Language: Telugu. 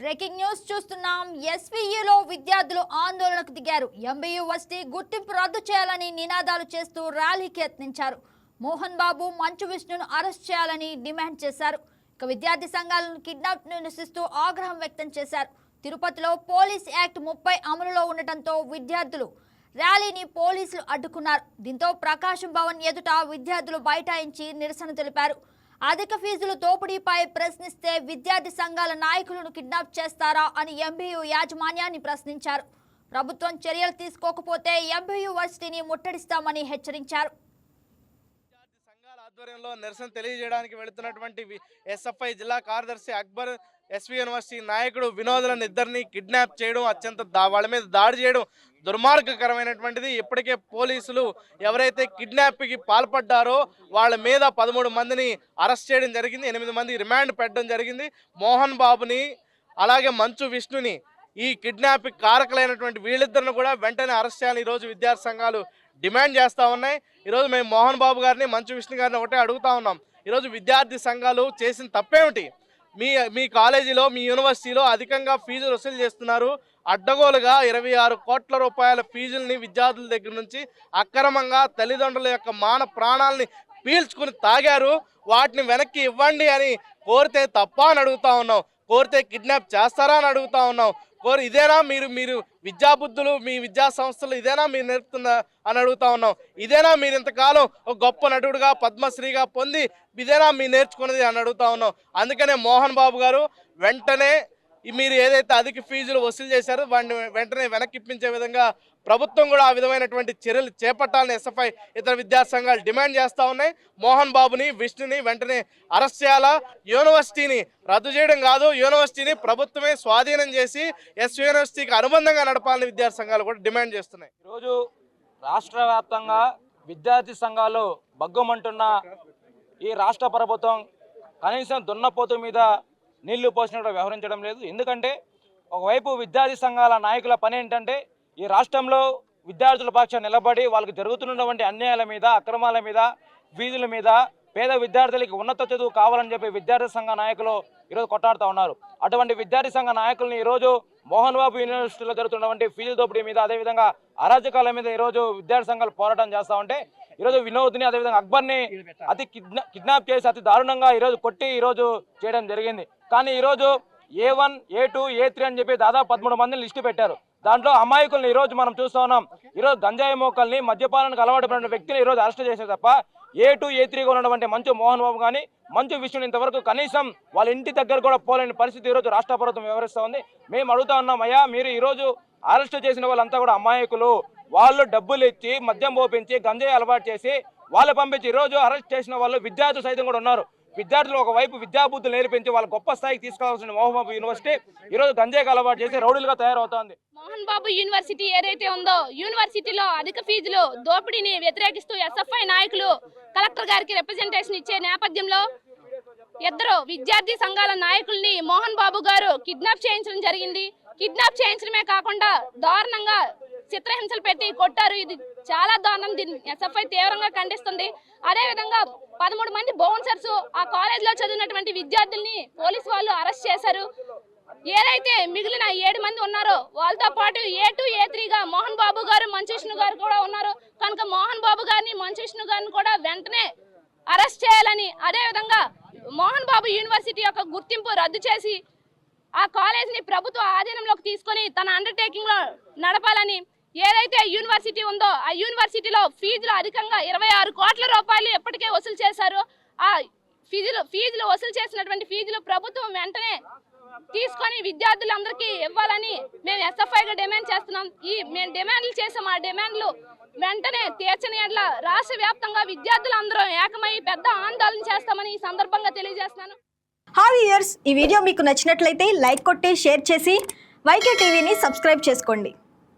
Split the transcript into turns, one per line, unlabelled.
బ్రేకింగ్ న్యూస్ చూస్తున్నాం. ఎస్వీయూలో విద్యార్థులు ఆందోళనకు దిగారు. ఎంబీయూ వస్తే గుర్తింపు రద్దు చేయాలని నినాదాలు చేస్తూ ర్యాలీకి యత్నించారు. మోహన్ బాబు మంచు విష్ణును అరెస్ట్ చేయాలని డిమాండ్ చేశారు. ఇక విద్యార్థి సంఘాలను కిడ్నాప్ నిరసిస్తూ ఆగ్రహం వ్యక్తం చేశారు. తిరుపతిలో పోలీస్ యాక్ట్ ముప్పై అమలులో ఉండటంతో విద్యార్థులు ర్యాలీని పోలీసులు అడ్డుకున్నారు. దీంతో ప్రకాశం భవన్ ఎదుట విద్యార్థులు బైఠాయించి నిరసన తెలిపారు. అధిక ఫీజులు దోపిడీపై ప్రశ్నిస్తే విద్యార్థి సంఘాల నాయకులను కిడ్నాప్ చేస్తారా అని ఎంబీయూ యాజమాన్యాన్ని ప్రశ్నించారు. ప్రభుత్వం చర్యలు తీసుకోకపోతే ఎంబీయూ వర్సిటీని ముట్టడిస్తామని హెచ్చరించారు.
ఆధ్వర్యంలో నిరసన తెలియజేయడానికి వెళుతున్నటువంటి ఎస్ఎఫ్ఐ జిల్లా కార్యదర్శి అక్బర్ ఎస్వి యూనివర్సిటీ నాయకుడు వినోదులను ఇద్దరిని కిడ్నాప్ చేయడం అత్యంత వాళ్ళ మీద దాడి చేయడం దుర్మార్గకరమైనటువంటిది. ఇప్పటికే పోలీసులు ఎవరైతే కిడ్నాప్కి పాల్పడ్డారో వాళ్ళ మీద పదమూడు మందిని అరెస్ట్ చేయడం జరిగింది. ఎనిమిది మంది రిమాండ్ పెట్టడం జరిగింది. మోహన్ బాబుని అలాగే మంచు విష్ణుని ఈ కిడ్నాప్ కారకులైనటువంటి వీళ్ళిద్దరిని కూడా వెంటనే అరెస్ట్ చేయాలని ఈరోజు విద్యార్థి సంఘాలు డిమాండ్ చేస్తూ ఉన్నాయి. ఈరోజు మేము మోహన్ బాబు గారిని మంచు విష్ణు గారిని ఒకటే అడుగుతా ఉన్నాం. ఈరోజు విద్యార్థి సంఘాలు చేసిన తప్పేమిటి? మీ మీ కాలేజీలో మీ యూనివర్సిటీలో అధికంగా ఫీజులు వసూలు చేస్తున్నారు. అడ్డగోలుగా ఇరవై ఆరు కోట్ల రూపాయల ఫీజుల్ని విద్యార్థుల దగ్గర నుంచి అక్రమంగా తల్లిదండ్రుల యొక్క మాన ప్రాణాలని పీల్చుకుని తాగారు. వాటిని వెనక్కి ఇవ్వండి అని కోరితే తప్ప అని అడుగుతా ఉన్నాం కోరితే కిడ్నాప్ చేస్తారా అని అడుగుతా ఉన్నాం కోరి ఇదేనా మీరు మీరు విద్యాబుద్ధులు మీ విద్యా సంస్థలు ఇదేనా మీరు నేర్పుతుందా అని అడుగుతా ఉన్నాం ఇదేనా మీరు ఇంతకాలం ఒక గొప్ప నటుడుగా పద్మశ్రీగా పొంది ఇదేనా మీరు నేర్చుకున్నది అని అడుగుతా ఉన్నాం అందుకనే మోహన్ బాబు గారు వెంటనే మీరు ఏదైతే అధిక ఫీజులు వసూలు చేశారో వాటిని వెంటనే వెనక్కి ఇప్పించే విధంగా ప్రభుత్వం కూడా ఆ విధమైనటువంటి చర్యలు చేపట్టాలని ఎస్ఎఫ్ఐ ఇతర విద్యాసంఘాలు డిమాండ్ చేస్తూ ఉన్నాయి. మోహన్ బాబుని విష్ణుని వెంటనే అరెస్ట్ చేయాలా? యూనివర్సిటీని రద్దు చేయడం కాదు. యూనివర్సిటీని ప్రభుత్వమే స్వాధీనం చేసి ఎస్ యూనివర్సిటీకి అనుబంధంగా నడపాలని విద్యాసంఘాలు కూడా డిమాండ్ చేస్తున్నాయి.
ఈరోజు రాష్ట్ర వ్యాప్తంగా విద్యార్థి సంఘాలు బగ్గుమంటున్న ఈ రాష్ట్ర ప్రభుత్వం కనీసం దున్నపోతు మీద నీళ్ళు పోసినట్టు వ్యవహరించడం లేదు. ఎందుకంటే ఒకవైపు విద్యార్థి సంఘాల నాయకుల పని ఏంటంటే ఈ రాష్ట్రంలో విద్యార్థుల పక్షాన నిలబడి వాళ్ళకి జరుగుతున్నటువంటి అన్యాయాల మీద అక్రమాల మీద ఫీజుల మీద పేద విద్యార్థులకి ఉన్నత చదువు కావాలని చెప్పి విద్యార్థి సంఘ నాయకులు ఈరోజు కొట్టాడుతూ ఉన్నారు. అటువంటి విద్యార్థి సంఘ నాయకుల్ని ఈరోజు మోహన్ బాబు యూనివర్సిటీలో జరుగుతున్నటువంటి ఫీజు దోపిడీ మీద అదేవిధంగా అరాజకాల మీద ఈరోజు విద్యార్థి సంఘాలు పోరాటం చేస్తూ ఉంటే ఈరోజు వినోద్ని అదేవిధంగా అక్బర్ని అతి కిడ్నా కిడ్నాప్ చేసి అతి దారుణంగా ఈరోజు కొట్టి ఈరోజు చేయడం జరిగింది. కానీ ఈరోజు A one A two A three అని చెప్పి దాదాపు పదమూడు మందిని లిస్టు పెట్టారు. దాంట్లో అమాయకుల్ని ఈ రోజు మనం చూస్తా ఉన్నాం. ఈరోజు గంజాయి మోకల్ని మద్యపానానికి అలవాటు పడిన వ్యక్తిని ఈరోజు అరెస్ట్ చేశారు తప్ప ఏ టూ ఏ త్రీగా ఉన్నటువంటి మంచు మోహన్ బాబు కానీ మంచు విష్ణుని ఇంతవరకు కనీసం వాళ్ళ ఇంటి దగ్గర కూడా పోలేని పరిస్థితి ఈరోజు రాష్ట్ర ప్రభుత్వం వ్యవహరిస్తూ ఉంది. మేము అడుగుతా ఉన్నాం అయ్యా మీరు ఈరోజు అరెస్ట్ చేసిన వాళ్ళంతా కూడా అమాయకులు. వాళ్ళు డబ్బులు ఇచ్చి మద్యం పోపించి గంజాయి అలవాటు చేసి వాళ్ళు పంపించి ఈరోజు అరెస్ట్ చేసిన వాళ్ళు విద్యార్థులు సైతం కూడా ఉన్నారు. విద్యార్థులు ఒకవైపు విద్యాబుద్ధులు నేర్పించి వాళ్ళ గొప్ప స్థాయికి తీసుకురావాల్సిన మోహబాబు యూనివర్సిటీ ఈరోజు గంజాయికి అలవాటు చేసి రౌడీలుగా తయారవుతోంది.
మోహన్ బాబు యూనివర్సిటీ ఏదైతే ఉందో యూనివర్సిటీలో అధిక ఫీజులు దోపిడీని వ్యతిరేకిస్తూ ఎస్ఎఫ్ఐ నాయకులు కలెక్టర్ గారికి రిప్రజెంటేషన్ ఇచ్చే నేపథ్యంలో ఇద్దరు విద్యార్థి సంఘాల నాయకుల్ని మోహన్ బాబు గారు కిడ్నాప్ చేయించడం జరిగింది. కిడ్నాప్ చేయించడమే కాకుండా దారుణంగా చిత్రహింసలు పెట్టి కొట్టారు. ఇది చాలా దారుణం. దీన్ని ఎస్ఎఫ్ఐ తీవ్రంగా ఖండిస్తుంది. అదే విధంగా పదమూడు మంది బౌన్సర్స్ ఆ కాలేజ్లో చదివినటువంటి విద్యార్థుల్ని పోలీసు వాళ్ళు అరెస్ట్ చేశారు. ఏదైతే మిగిలిన ఏడు మంది ఉన్నారో వాళ్ళతో పాటు ఏ టూ ఏ త్రీగా మోహన్ బాబు గారు మంచుష్ణు గారు కూడా ఉన్నారు. కనుక మోహన్ బాబు గారిని మంచుష్ణు గారిని కూడా వెంటనే అరెస్ట్ చేయాలని అదే విధంగా మోహన్ బాబు యూనివర్సిటీ యొక్క గుర్తింపు రద్దు చేసి ఆ కాలేజీని ప్రభుత్వ ఆధీనంలోకి తీసుకొని తన అండర్టేకింగ్లో నడపాలని ఏదైతే యూనివర్సిటీ ఉందో ఆ యూనివర్సిటీలో ఫీజులు అధికంగా ఇరవై ఆరు కోట్ల రూపాయలు ఎప్పటికే వసూలు చేశారు. ఆ ఫీజులు ఫీజులు వసూలు చేసినటువంటి ఫీజులు ప్రభుత్వం వెంటనే తీసుకొని విద్యార్థులందరికీ ఇవ్వాలని మేము ఎస్ఎఫ్ఐగా డిమాండ్ చేస్తున్నాం. ఈ మేము డిమాండ్లు చేసాం. ఆ డిమాండ్లు వెంటనే తీర్చని ఎడ్ల రాష్ట్ర వ్యాప్తంగా విద్యార్థులందరూ ఏకమై పెద్ద ఆందోళన చేస్తామని ఈ సందర్భంగా తెలియజేస్తున్నాను.
హాయ్ ఇయర్స్ ఈ వీడియో మీకు నచ్చినట్లయితే లైక్ కొట్టి షేర్ చేసి వైకే టీవీని సబ్స్క్రైబ్ చేసుకోండి.